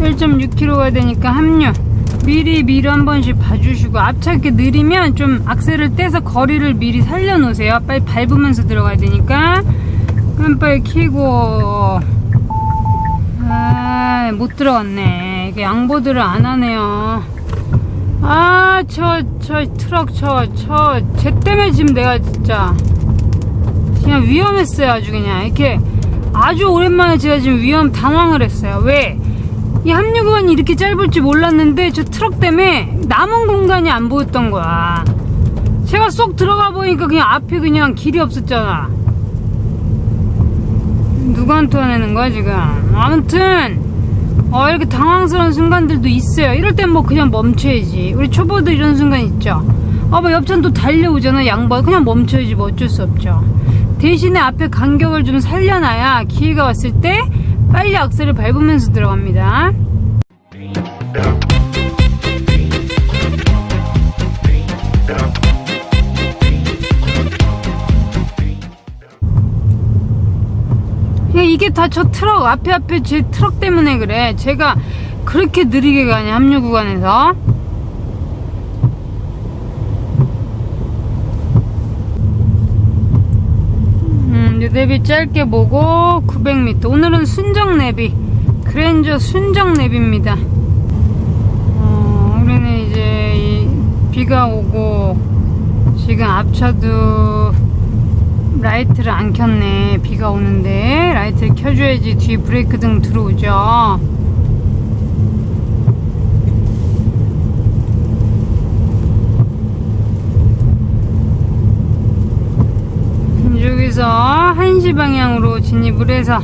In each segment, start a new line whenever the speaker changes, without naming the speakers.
1.6km가 되니까 합류. 미리 미리 한 번씩 봐주시고 앞차게 느리면 좀 악셀을 떼서 거리를 미리 살려놓으세요. 빨리 밟으면서 들어가야 되니까 깜빡이 켜고 아, 못 들어갔네. 이게 양보들을 안 하네요. 아, 저, 저 트럭, 저, 저, 쟤 때문에 지금 내가 진짜 그냥 위험했어요. 아주 그냥 이렇게 아주 오랜만에 제가 지금 위험 당황을 했어요. 왜? 이 합류 구간이 이렇게 짧을 줄 몰랐는데 저 트럭 때문에 남은 공간이 안 보였던 거야. 제가 쏙 들어가 보니까 그냥 앞에 그냥 길이 없었잖아. 누구한테 화내는 거야 지금? 아무튼 어, 이렇게 당황스러운 순간들도 있어요. 이럴 땐 뭐 그냥 멈춰야지. 우리 초보도 이런 순간 있죠. 아, 뭐 옆차는 또 달려오잖아, 양보. 그냥 멈춰야지, 뭐 어쩔 수 없죠. 대신에 앞에 간격을 좀 살려놔야 기회가 왔을 때 빨리 악셀을 밟으면서 들어갑니다. 야, 이게 다 저 트럭, 앞에 앞에 제 트럭 때문에 그래. 제가 그렇게 느리게 가냐, 합류 구간에서. 음, 이제 내비 짧게 보고 900m. 오늘은 순정 내비. 그랜저 순정 내비입니다. 어, 우리는 이제 이 비가 오고 지금 앞차도 라이트를 안 켰네. 비가 오는데 라이트를 켜줘야지 뒤에 브레이크 등 들어오죠. 여기서 1시 방향으로 진입을 해서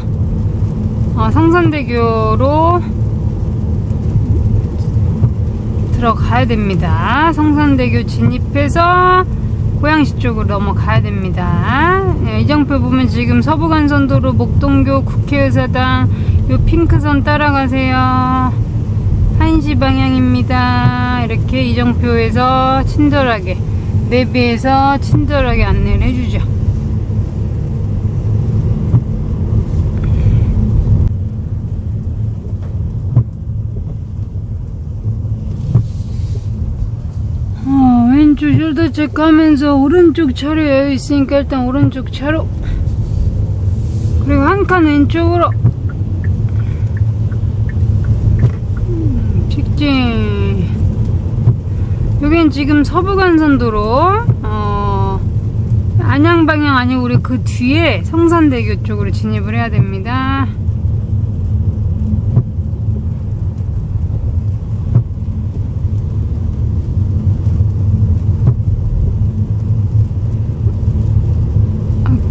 어, 성산대교로 들어가야 됩니다. 성산대교 진입해서 고양시 쪽으로 넘어가야 됩니다. 예, 이정표 보면 지금 서부간선도로 목동교 국회의사당 요 핑크선 따라가세요. 1시 방향입니다. 이렇게 이정표에서 친절하게 내비에서 친절하게 안내를 해주죠. 어, 왼쪽 숄더 체크하면서 오른쪽 차로 여유 있으니까 일단 오른쪽 차로. 그리고 한 칸 왼쪽으로. 음, 직진. 여긴 지금 서부간선도로 어, 안양 방향 아니고 우리 그 뒤에 성산대교 쪽으로 진입을 해야 됩니다.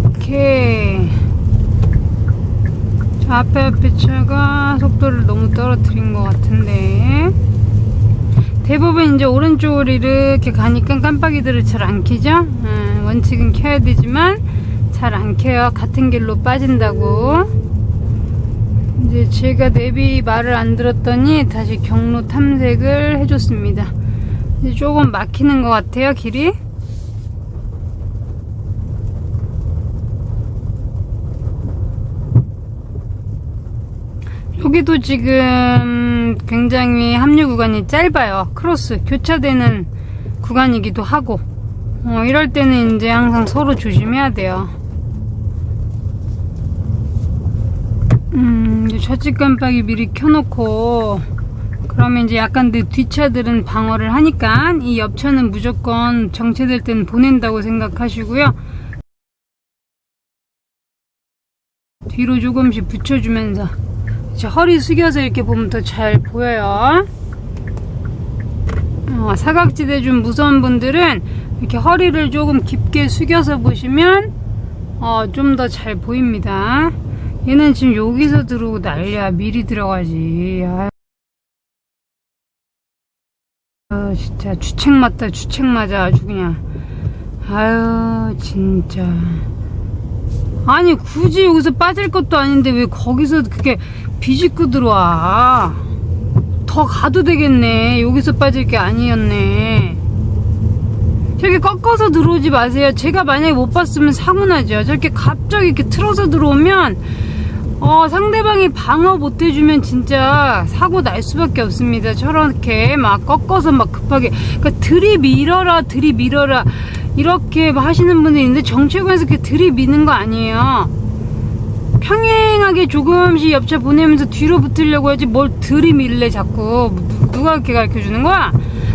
오케이. 저 앞에 앞에 차가 속도를 너무 떨어뜨린 것 같은데. 대부분 이제 오른쪽으로 이렇게 가니까 깜빡이들을 잘 안 켜죠? 음, 원칙은 켜야 되지만 잘 안 켜요. 같은 길로 빠진다고. 이제 제가 내비 말을 안 들었더니 다시 경로 탐색을 해줬습니다. 이제 조금 막히는 것 같아요, 길이. 여기도 지금 굉장히 합류 구간이 짧아요. 크로스, 교차되는 구간이기도 하고. 어, 이럴 때는 이제 항상 서로 조심해야 돼요. 음, 이제 좌측 깜빡이 미리 켜놓고, 그러면 이제 약간 내 뒷차들은 방어를 하니까, 이 옆차는 무조건 정체될 땐 보낸다고 생각하시고요. 뒤로 조금씩 붙여주면서, 자, 허리 숙여서 이렇게 보면 더 잘 보여요. 어, 사각지대 좀 무서운 분들은 이렇게 허리를 조금 깊게 숙여서 보시면 어, 좀 더 잘 보입니다. 얘는 지금 여기서 들어오고 난리야. 미리 들어가지. 아유. 아, 진짜 주책 맞다. 주책 맞아. 아주 그냥. 아유, 진짜. 아니 굳이 여기서 빠질 것도 아닌데 왜 거기서 그렇게 비집고 들어와 더 가도 되겠네 여기서 빠질 게 아니었네 저렇게 꺾어서 들어오지 마세요 제가 만약에 못 봤으면 사고 나죠 저렇게 갑자기 이렇게 틀어서 들어오면 어, 상대방이 방어 못 해주면 진짜 사고 날 수밖에 없습니다. 저렇게 막 꺾어서 막 급하게. 그러니까 들이밀어라, 들이밀어라. 이렇게 하시는 분들이 있는데 정체구에서 그렇게 들이미는 거 아니에요. 평행하게 조금씩 옆차 보내면서 뒤로 붙으려고 하지 뭘 들이밀래 자꾸. 누가 그렇게 가르쳐 주는 거야?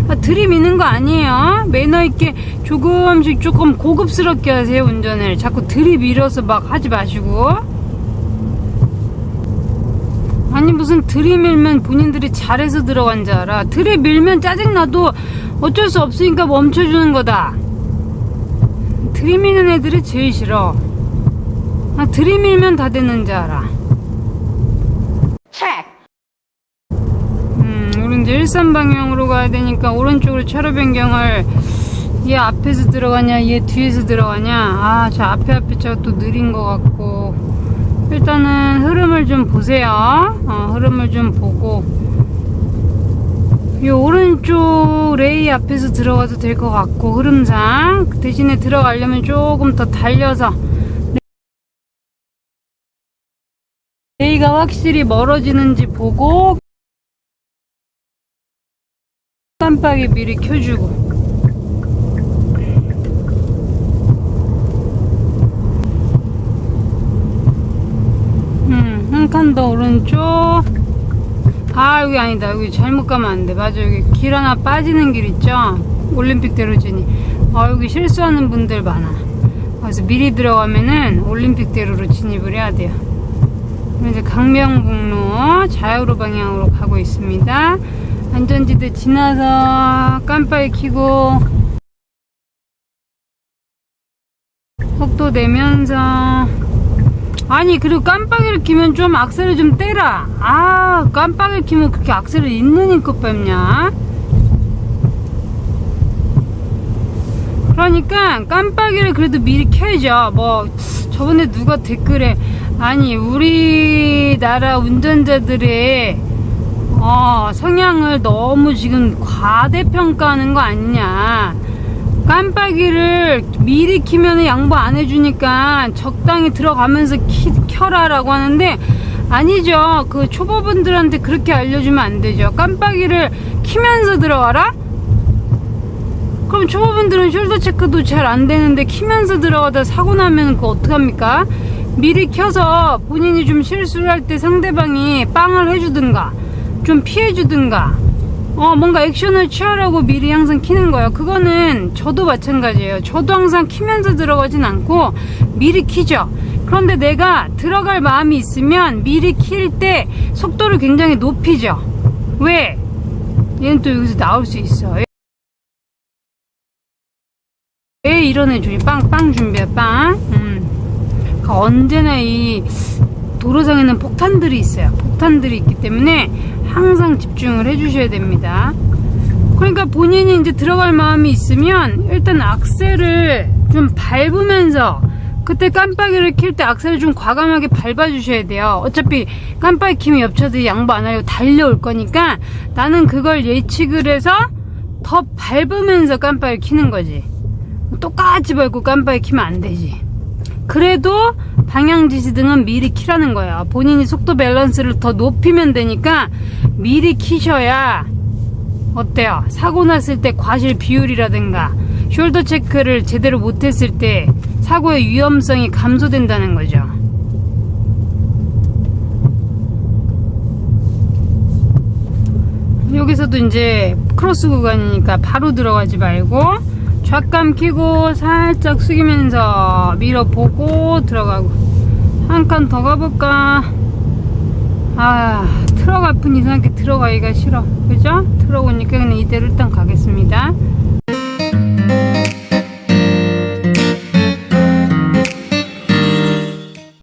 아, 들이미는 거 아니에요. 매너 있게 조금씩 조금 고급스럽게 하세요, 운전을. 자꾸 들이밀어서 막 하지 마시고. 아니 무슨 들이밀면 본인들이 잘해서 들어간 줄 알아 들이밀면 짜증나도 어쩔 수 없으니까 멈춰주는 거다 들이미는 애들이 제일 싫어. 아, 들이밀면 다 되는 줄 알아. 음 우리 이제 일산 방향으로 가야 되니까 오른쪽으로 차로 변경을 얘 앞에서 들어가냐 얘 뒤에서 들어가냐. 아 저 앞에 앞에 차가 또 느린 것 같고. 일단은 흐름을 좀 보세요. 어, 흐름을 좀 보고 이 오른쪽 레이 앞에서 들어가도 될 것 같고 흐름상. 그 대신에 들어가려면 조금 더 달려서. 레이가 확실히 멀어지는지 보고 깜빡이 미리 켜주고. 음, 한 칸 더 오른쪽. 아, 여기 아니다. 여기 잘못 가면 안 돼. 맞아. 여기 길 하나 빠지는 길 있죠? 올림픽 대로지니. 아, 여기 실수하는 분들 많아. 그래서 미리 들어가면은 올림픽 대로로 진입을 해야 돼요. 이제 강명북로 자유로 방향으로 가고 있습니다. 안전지대 지나서 깜빡이 켜고 속도 내면서 아니 그리고 깜빡이를 키면 좀 악셀을 좀 떼라. 아 깜빡이를 키면 그렇게 악셀을 있느니까 뺐냐? 그러니까 깜빡이를 그래도 미리 켜야죠. 뭐 저번에 누가 댓글에 아니 우리나라 운전자들의 어, 성향을 너무 지금 과대평가하는 거 아니냐 깜빡이를 미리 키면 양보 안 해주니까 적당히 들어가면서 키, 켜라 라고 하는데 아니죠. 그 초보분들한테 그렇게 알려주면 안 되죠. 깜빡이를 키면서 들어가라? 그럼 초보분들은 숄더 체크도 잘 안 되는데 키면서 들어가다 사고 나면 그거 어떡합니까? 미리 켜서 본인이 좀 실수를 할 때 상대방이 빵을 해주든가 좀 피해주든가 어, 뭔가 액션을 취하라고 미리 항상 키는 거예요. 그거는 저도 마찬가지예요. 저도 항상 키면서 들어가진 않고 미리 키죠. 그런데 내가 들어갈 마음이 있으면 미리 킬 때 속도를 굉장히 높이죠. 왜? 얘는 또 여기서 나올 수 있어. 왜 이런 애 주니? 빵, 빵 준비해, 빵. 음. 그러니까 언제나 이 도로상에는 폭탄들이 있어요. 폭탄들이 있기 때문에 항상 집중을 해주셔야 됩니다. 그러니까 본인이 이제 들어갈 마음이 있으면 일단 악셀을 좀 밟으면서 그때 깜빡이를 킬 때 악셀을 좀 과감하게 밟아주셔야 돼요. 어차피 깜빡이 키면 옆차들이 양보 안 하려고 달려올 거니까 나는 그걸 예측을 해서 더 밟으면서 깜빡이를 키는 거지. 똑같이 밟고 깜빡이 키면 안 되지. 그래도 방향 지시 등은 미리 키라는 거예요. 본인이 속도 밸런스를 더 높이면 되니까 미리 키셔야 어때요? 사고 났을 때 과실 비율이라든가 숄더 체크를 제대로 못했을 때 사고의 위험성이 감소된다는 거죠. 여기서도 이제 크로스 구간이니까 바로 들어가지 말고 좌감 키고 살짝 숙이면서 밀어보고 들어가고. 한 칸 더 가볼까? 아 트럭 앞은 이상하게 들어가기가 싫어. 그죠? 트럭 오니까 그냥 이대로 일단 가겠습니다.